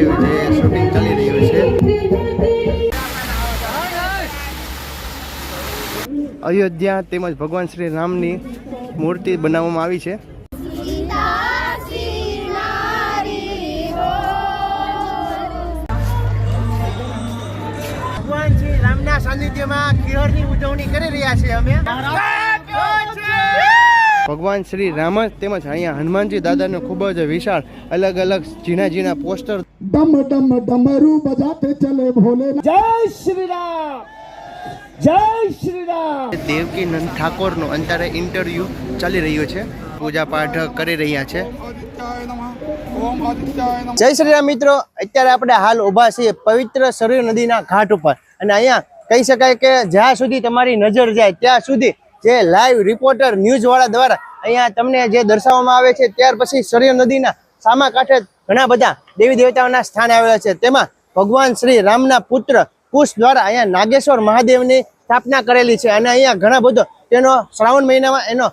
Live જે shooting ચાલી રહ્યું છે. અયોધ્યા તેમજ ભગવાન શ્રી રામની મૂર્તિ બનાવવામાં આવી છે. ભગવાન શ્રી રામના સાનિધ્યમાં કિહરની ઉજવણી કરી રહ્યા છીએ અમે. ભગવાન શ્રી રામ તેમજ અહીંયા હનુમાનજી દાદાનો ખૂબ જ વિશાળ અલગ અલગ ઝીણા ઝીણા પોસ્ટર. ડમ ડમ ડમરું બજાતે ચલે ભોલે જય શ્રી રામ! જય શ્રી રામ! દેવકીનંદ ઠાકોરનો અંતરે ઇન્ટરવ્યુ ચાલી રહ્યો છે. પૂજા પાઠ કરી રહ્યા છે. જય શ્રી રામ મિત્રો. અત્યારે આપણે હાલ ઊભા છીએ પવિત્ર સરયુ નદીના ઘાટ ઉપર. અને અહીંયા કહી શકાય કે જ્યાં સુધી તમારી નજર જાય ત્યાં સુધી જે લાઈવ રિપોર્ટર ન્યૂઝ વાળા દ્વારા અહીંયા તમને જે દર્શાવવામાં આવે છે, ત્યાર પછી સરયુ નદીના સામા કાંઠે ઘણા બધા દેવી દેવતાઓના સ્થાન આવેલા છે. તેમાં ભગવાન શ્રી રામના પુત્ર કુશ દ્વારા અહીંયા નાગેશ્વર મહાદેવની સ્થાપના કરેલી છે અને અહીંયા ઘણા બધો તેનો શ્રાવણ મહિનામાં એનો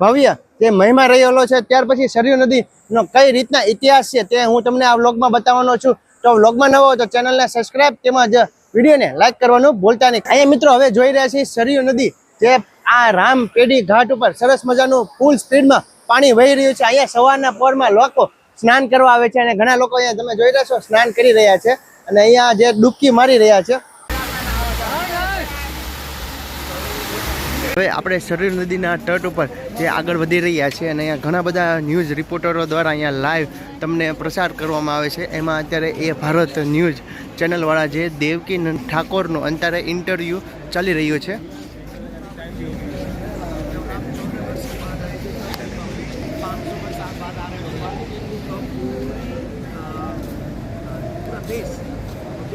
ભવ્ય જે મહિમા રહેલો છે. ત્યાર પછી સરયુ નદીનો કઈ રીતના ઇતિહાસ છે તે હું તમને આ વ્લોગમાં બતાવવાનો છું. તો વ્લોગમાં નવો તો ચેનલને સબસ્ક્રાઇબ તેમજ વિડીયોને લાઈક કરવાનું ભૂલતા નહીં. અહીંયા મિત્રો હવે જોઈ રહ્યા છીએ સરયુ નદી જે આ રામ પેઢી ઘાટ ઉપર સરસ મજાનું ફૂલ સ્પીડમાં પાણી વહી રહ્યું છે. અહીંયા સવારના પોરમાં લોકો સ્નાન કરવા આવે છે અને ઘણા લોકો અહીંયા તમે જોઈ રહ્યા છો, સ્નાન કરી રહ્યા છે અને અહીંયા જે ડૂબકી મારી રહ્યા છે. હવે આપણે શરીર નદીના તટ ઉપર જે આગળ વધી રહ્યા છે અને અહીંયા ઘણા બધા ન્યૂઝ રિપોર્ટરો દ્વારા અહીંયા લાઈવ તમને પ્રસાર કરવામાં આવે છે. એમાં અત્યારે એ ભારત ન્યૂઝ ચેનલવાળા જે દેવકી ઠાકોરનું અત્યારે ઇન્ટરવ્યૂ ચાલી રહ્યું છે.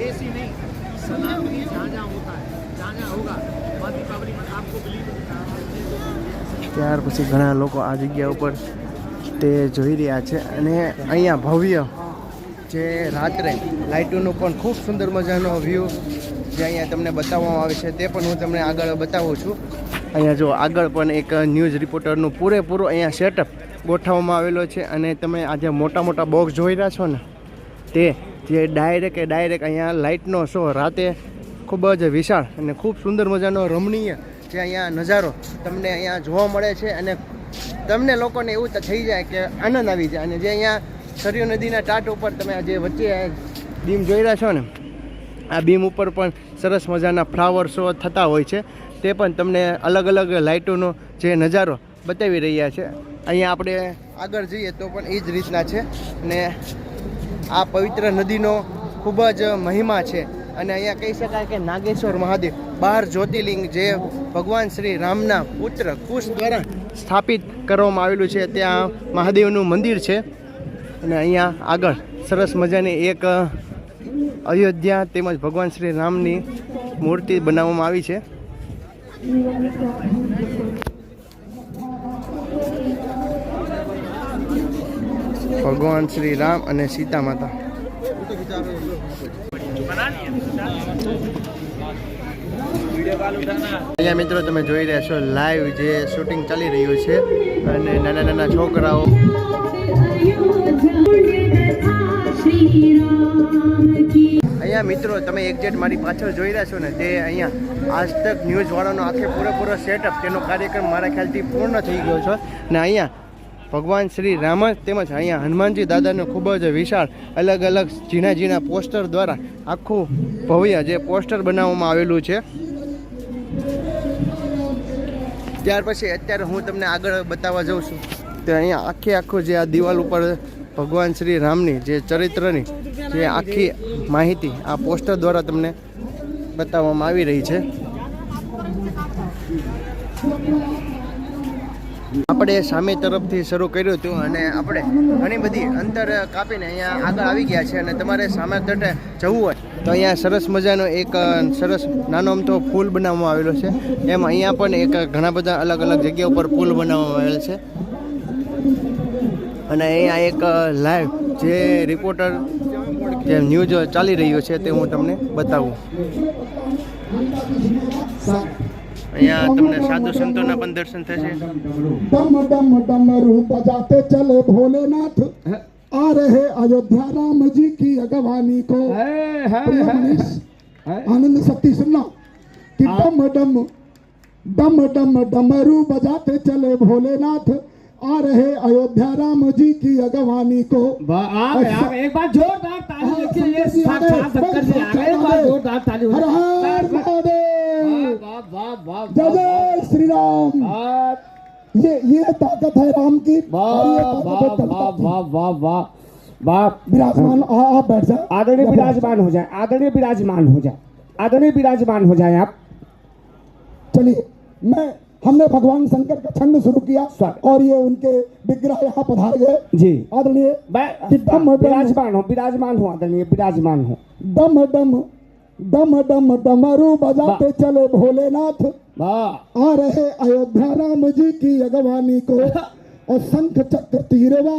देश ही नहीं सनातनी जहाँ जहाँ होता है जहाँ जहाँ होगा वहाँ दीपावली में आपको बिलीव ત્યાર પછી ઘણા લોકો આ જગ્યા ઉપર તે જોઈ રહ્યા છે અને અહીંયા ભવ્ય જે રાત્રે લાઇટોનો પણ ખૂબ સુંદર મજાનો વ્યૂ જે અહીંયા તમને બતાવવામાં આવે છે તે પણ હું તમને આગળ બતાવું છું અહીંયા જો આગળ પણ એક ન્યૂઝ રિપોર્ટરનું પૂરેપૂરું અહીંયા સેટઅપ ગોઠવવામાં આવેલો છે અને તમે આ જે મોટા મોટા બોક્સ જોઈ રહ્યા છો ને તે જે ડાયરેક્ટ એ ડાયરેક્ટ અહીંયા લાઇટનો શો રાતે ખૂબ જ વિશાળ અને ખૂબ સુંદર મજાનો રમણીય જે અહીંયા નજારો તમને અહીંયા જોવા મળે છે અને તમને લોકોને એવું થઈ જાય કે આનંદ આવી જાય અને જે અહીંયા સરયુ નદીના ટાટ ઉપર તમે જે વચ્ચે બીમ જોઈ રહ્યા છો ને, આ બીમ ઉપર પણ સરસ મજાના ફ્લાવર શો થતા હોય છે. તે પણ તમને અલગ અલગ લાઇટોનો જે નજારો બતાવી રહ્યા છે. અહીંયા આપણે આગળ જઈએ તો પણ એ જ રીતના છે અને આ પવિત્ર નદીનો ખૂબ જ મહિમા છે. અને અહીંયા કહી શકાય કે નાગેશ્વર મહાદેવ, બાર જ્યોતિર્લિંગ જે ભગવાન શ્રી રામના પુત્ર કુશ દ્વારા સ્થાપિત કરવામાં આવેલું છે, ત્યાં મહાદેવનું મંદિર છે. અને અહીંયા આગળ સરસ મજાની એક અયોધ્યા તેમજ ભગવાન શ્રી રામની મૂર્તિ બનાવવામાં આવી છે. ભગવાન શ્રી રામ અને સીતા માતા. અહીંયા મિત્રો તમે જોઈ રહ્યા છો લાઈવ જે શૂટિંગ ચાલી રહ્યું છે અને નાના નાના છોકરાઓ અહીંયા મિત્રો તમે એક્ઝેક્ટ મારી પાછળ જોઈ રહ્યા છો ને તે અહીંયા આજ તક ન્યૂઝવાળાનો આખે પૂરેપૂરો સેટઅપ તેનો કાર્યક્રમ મારા ખ્યાલથી પૂર્ણ થઈ ગયો છે. ને અહીંયા ભગવાન શ્રી રામ તેમજ અહીંયા હનુમાનજી દાદાનું ખૂબ જ વિશાળ અલગ અલગ ઝીણા ઝીણા પોસ્ટર દ્વારા આખું ભવ્ય જે પોસ્ટર બનાવવામાં આવેલું છે. ત્યાર પછી અત્યારે હું તમને આગળ બતાવવા જાઉં છું તો અહીંયા આખી આખું જે આ દિવાલ ઉપર ભગવાન શ્રી રામની જે ચરિત્રની જે આખી માહિતી આ પોસ્ટર દ્વારા તમને બતાવવામાં આવી રહી છે. આપણે સામે તરફથી શરૂ કર્યું હતું અને આપણે ઘણી બધી અંતર કાપીને અહીંયા આગળ આવી ગયા છે અને તમારે સામે તટે જવું હોય તો અહીંયા સરસ મજાનો એક સરસ નાનો અમથો પુલ બનાવવામાં આવેલો છે. એમ અહીંયા પણ એક ઘણા બધા અલગ અલગ જગ્યા ઉપર પુલ બનાવવામાં આવેલ છે. અને અહીંયા એક લાઈવ જે રિપોર્ટર જે ન્યૂઝ ચાલી રહ્યો છે તે હું તમને બતાવું. અહીંયા તમને સાધુ સંતોના પણ દર્શન થશે डम डम डमरू बजाते चले भोलेनाथ आ रहे अयोध्या राम जी की अगवानी को है है प्रिय है मनीष है। आनंद शक्ति सुनना कि डम डम डम डम डमरू बजाते चले भोलेनाथ आ रहे अयोध्या राम जी की अगवानी को वाह, आ गए आ गए एक बार जोरदार ताली हाँ, देखिए ये शंकर जी आ गए, साक्षात शंकर जी आ गए एक बार जोरदार ताली हो हर जाए। हर जय जय श्री राम ये ये ताकत है राम की। विराजमान आप बैठ जाए। आदरणीय विराजमान हो जाए आदरणीय विराजमान हो जाए। आदरणीय विराजमान हो जाए आप। चलिए मैं हमने भगवान शंकर का छंद शुरू किया और ये उनके विग्रह यहाँ पधार। गए जी। आदरणीय विराजमान हो विराजमान हो आदरणीय विराजमान हो। दम डम डम डम डमरू बजाते चले भोलेनाथ वाह आ रहे अयोध्या राम जी की अगवानी को और शंख चक्र तीरवा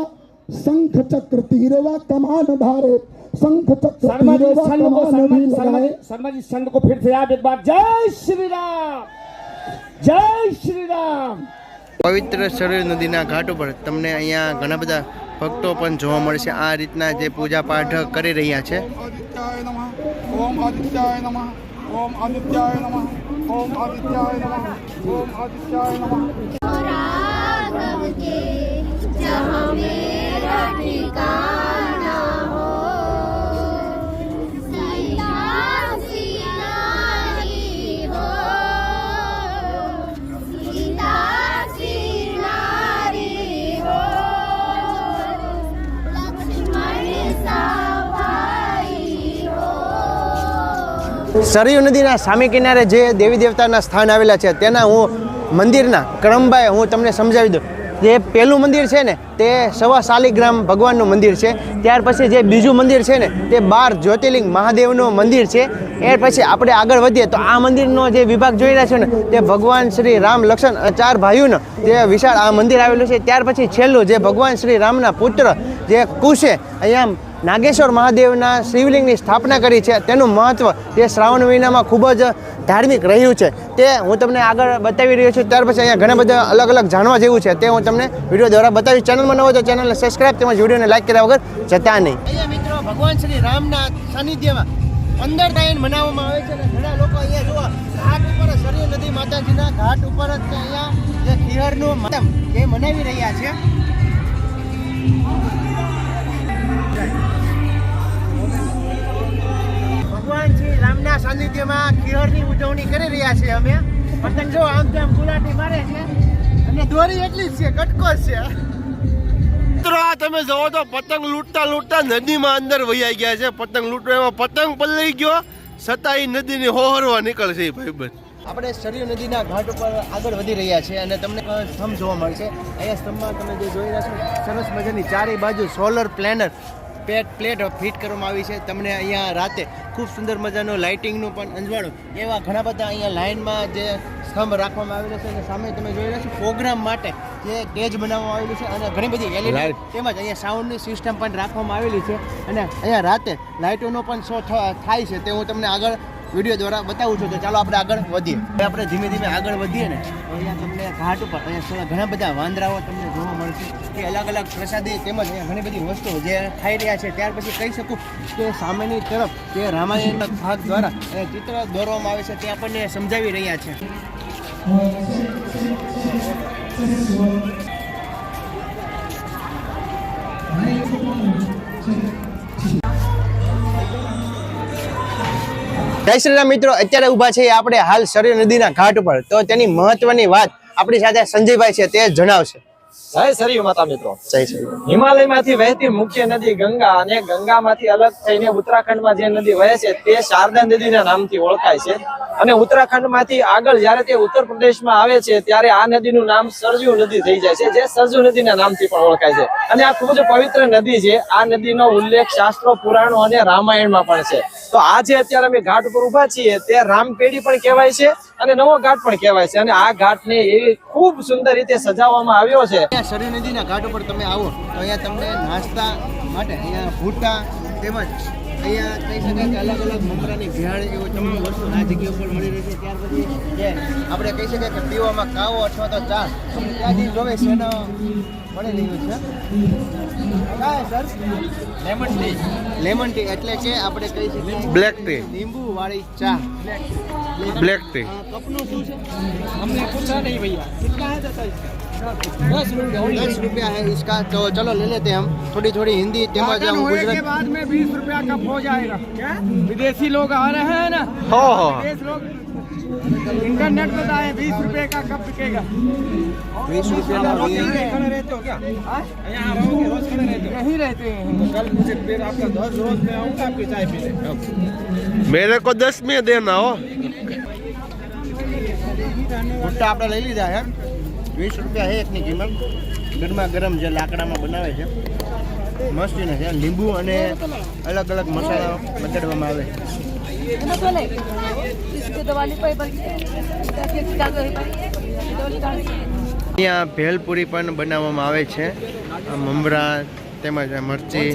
शंख चक्र तीरवा कमान धारे शंख चक्र शर्मा जी तीरवा संघ को कमान शर्मा भी जी शर्मा लगाए जी शर्मा जी संघ को फिर से आप एक बार जय श्री राम जय श्री राम પવિત્ર સરયુ નદીના ઘાટ ઉપર તમને અહીંયા ઘણા બધા ભક્તો પણ જોવા મળશે આ રીતના જે પૂજા પાઠ કરી રહ્યા છે. ઓમ આદિત્યાય નમઃ. ઓમ આદિત્યાય નમઃ. ઓમ આદિત્યાય નમઃ. ઓમ આદિત્યાય નમઃ. રાઘવ કે જહાં મેરા સરયુ નદીના સામે કિનારે જે દેવી દેવતાના સ્થાન આવેલા છે, તેના હું મંદિરના ક્રમભાઈ હું તમને સમજાવી દઉં. જે પહેલું મંદિર છે ને, તે સવા શાલિગ્રામ ભગવાનનું મંદિર છે. ત્યાર પછી જે બીજું મંદિર છે ને, તે બાર જ્યોતિર્લિંગ મહાદેવનું મંદિર છે. એ પછી આપણે આગળ વધીએ તો આ મંદિરનો જે વિભાગ જોઈ રહ્યા છે ને, તે ભગવાન શ્રી રામ લક્ષ્મણ ચાર ભાઈઓનો જે વિશાળ આ મંદિર આવેલું છે. ત્યાર પછી છેલ્લું જે ભગવાન શ્રી રામના પુત્ર જે કુશે અહીંયા નાગેશ્વર મહાદેવના શિવલિંગની સ્થાપના કરી છે. તેનું મહત્ત્વ તે શ્રાવણ મહિનામાં ખૂબ જ ધાર્મિક રહ્યું છે. તે હું તમને આગળ બતાવી રહ્યો છું. ત્યાર પછી અહીંયા ઘણા બધા અલગ અલગ જાણવા જેવું છે. તે હું તમને વીડિયો દ્વારા બતાવીશ. ચેનલમાં ન તો ચેનલને સબસ્ક્રાઈબ તેમજ વિડીયોને લાઈક કર્યા વગર જતા નહીં. મિત્રો ભગવાન શ્રી રામના સાનિધ્યમાં પંદર ડાયન મનાવવામાં આવે છે અને ઘણા લોકો અહીંયા જુઓ, ઘાટ ઉપર જ સરયુ નદી માતાજીના ઘાટ ઉપર જ અહીંયા જે ખીહરનું મતમ એ મનાવી રહ્યા છે. ભગવાન શ્રી રામના સાનિધ્યમાં ખિહરની ઉજવણી કરી રહ્યા છે અમે. પતંગ જો આમ તેમ ગુલાટી મારે છે અને દોરી એટલી જ છે કટકો છે. મિત્રો આ તમે જોવો તો પતંગ લૂંટતા લૂંટતા નદીમાં અંદર વહી ગયા છે. પતંગ લૂંટવા એમાં પતંગ પલળી ગયો. છતાં એ નદીની હોહરવા નીકળશે ભાઈબંધ આપણે સરયુ નદીના ઘાટ ઉપર આગળ વધી રહ્યા છે અને તમને સ્તંભ જોવા મળશે. અહીંયા સ્તંભમાં તમે જે જોઈ રહ્યા છો સરસ મજાની ચારે બાજુ સોલર પ્લેનર પેટ પ્લેટ ફિટ કરવામાં આવી છે. તમને અહીંયા રાતે ખૂબ સુંદર મજાનું લાઇટિંગનું પણ અંજવાળું એવા ઘણા બધા અહીંયા લાઇનમાં જે સ્તંભ રાખવામાં આવેલો છે અને સામે તમે જોઈ રહ્યા છો પ્રોગ્રામ માટે જે સ્ટેજ બનાવવામાં આવેલું છે અને ઘણી બધી એલઈડી તેમજ અહીંયા સાઉન્ડની સિસ્ટમ પણ રાખવામાં આવેલી છે અને અહીંયા રાતે લાઇટોનો પણ શો થાય છે તે હું તમને આગળ વીડિયો દ્વારા બતાવું છું. તો ચાલો આપણે આગળ વધીએ. આપણે ધીમે ધીમે આગળ વધીએ ને અહીંયા તમને ઘાટ ઉપર અહીંયા ઘણા બધા વાંદરાઓ તમને જોવા કે અલગ અલગ પ્રસાદી તેમજ ઘણી બધી વસ્તુઓ જે ખાઈ રહ્યા છે. ત્યાર પછી કહી શકું કે સામેની તરફ જે રામાયણના ભાગ દ્વારા ચિત્ર દોરવામાં આવે છે તે આપણને સમજાવી રહ્યા છે. જય શ્રી રામ મિત્રો, અત્યારે ઊભા છે આપણે હાલ સરયુ નદીના ઘાટ ઉપર. તો તેની મહત્વની વાત આપણી સાથે સંજયભાઈ છે તે જણાવશે. જય સરયુ માતા મિત્રો. જય હિમાલયમાંથી વહેતી મુખ્ય નદી ગંગા અને ગંગામાંથી અલગ થઈને ઉત્તરાખંડમાં જે નદી વહે છે તે શારદા નદીના નામથી ઓળખાય છે. અને ઉત્તરાખંડમાંથી આગળ જ્યારે તે ઉત્તર પ્રદેશમાં આવે છે ત્યારે આ નદીનું નામ સરજુ નદી થઈ જાય છે જે સરજુ નદીના નામથી પણ ઓળખાય છે. અને આ ખૂબ જ પવિત્ર નદી છે. આ નદીનો ઉલ્લેખ શાસ્ત્રો પુરાણો અને રામાયણમાં પણ છે. તો આજે અત્યારે અમે ઘાટ ઉપર ઊભા છીએ. તે રામપેઢી પણ કહેવાય છે. અને નવો ઘાટ પણ કહેવાય છે. અને આ ઘાટને એવી ખૂબ સુંદર રીતે સજાવવામાં આવ્યો છે. સરયુ નદીના ઘાટ ઉપર તમે આવો તો અહીંયા તમને નાસ્તા માટે અહીંયા ભૂટા તેમજ અહીંયા કહી શકાય કે અલગ અલગ મમરાની ભેળ તમને વસ્તુ આ મળી રહે છે. આપણે કહી શકાય કે કાવો અથવા તો ચા જોવે છે. એનો લેમન ટી લેમન ટી એટલે છે આપણે કહી શકીએ બ્લેક ટી લીંબુ વાળી ચા. બ્લેક ब्लैक टी हमने पूछा नहीं भैया। कितना है दस रुपया है इसका तो चलो ले लेते हैं हम। थोड़ी थोड़ी हिंदी के बाद में बीस रुपया कम हो जाएगा? क्या? विदेशी लोग आ रहे हैं ना? हो हो। इंटरनेट पे आए बीस रुपए का कब बिकेगा? बीस रुपए का रहते हो क्या? हाँ? हाँ? रहते हो? यही रहते हैं। कल मुझे फिर आपका दस रोज में आऊँगा आपकी चाय पीने मेरे को दस में देना हो। ભુટ્ટા આપણે લઈ લીધા છે. વીસ રૂપિયા છે એકની કિંમત. ગરમા ગરમ જે લાકડામાં બનાવે છે. મસ્તીને છે. લીંબુ અને અલગ અલગ મસાલા બગાડવામાં આવે અહીંયા ભેલપુરી પણ બનાવવામાં આવે છે. મમરા તેમજ મરચી,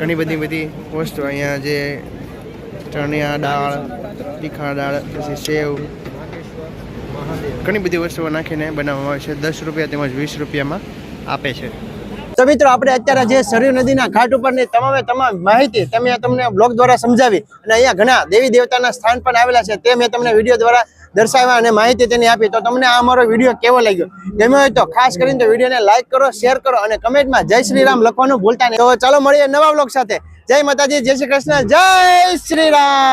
ઘણી બધી બધી વસ્તુ અહીંયા જે ચણિયા દાળ, તીખા દાળ, પછી સેવ ઘણી બધી વસ્તુઓ નાખીને બનાવવામાં આવે છે. દસ રૂપિયા તેમજ વીસ રૂપિયામાં આપે છે. તો મિત્રો, આપણે અત્યારે જે સરયુ નદીના ઘાટ ઉપરની તમામે તમામ માહિતી તમે તમને બ્લોગ દ્વારા સમજાવી અને અહીંયા ઘણા દેવી દેવતાના સ્થાન પણ આવેલા છે તે મેં તમને વીડિયો દ્વારા દર્શાવ્યા અને માહિતી તેની આપી. તો તમને આ અમારો વીડિયો કેવો લાગ્યો? ગમ્યો હોય તો ખાસ કરીને તો વિડીયોને લાઇક કરો, શેર કરો અને કમેન્ટમાં જય શ્રી રામ લખવાનું ભૂલતા નહીં. તો ચાલો મળીએ નવા બ્લોગ સાથે. જય માતાજી, જય શ્રી કૃષ્ણ, જય શ્રી રામ.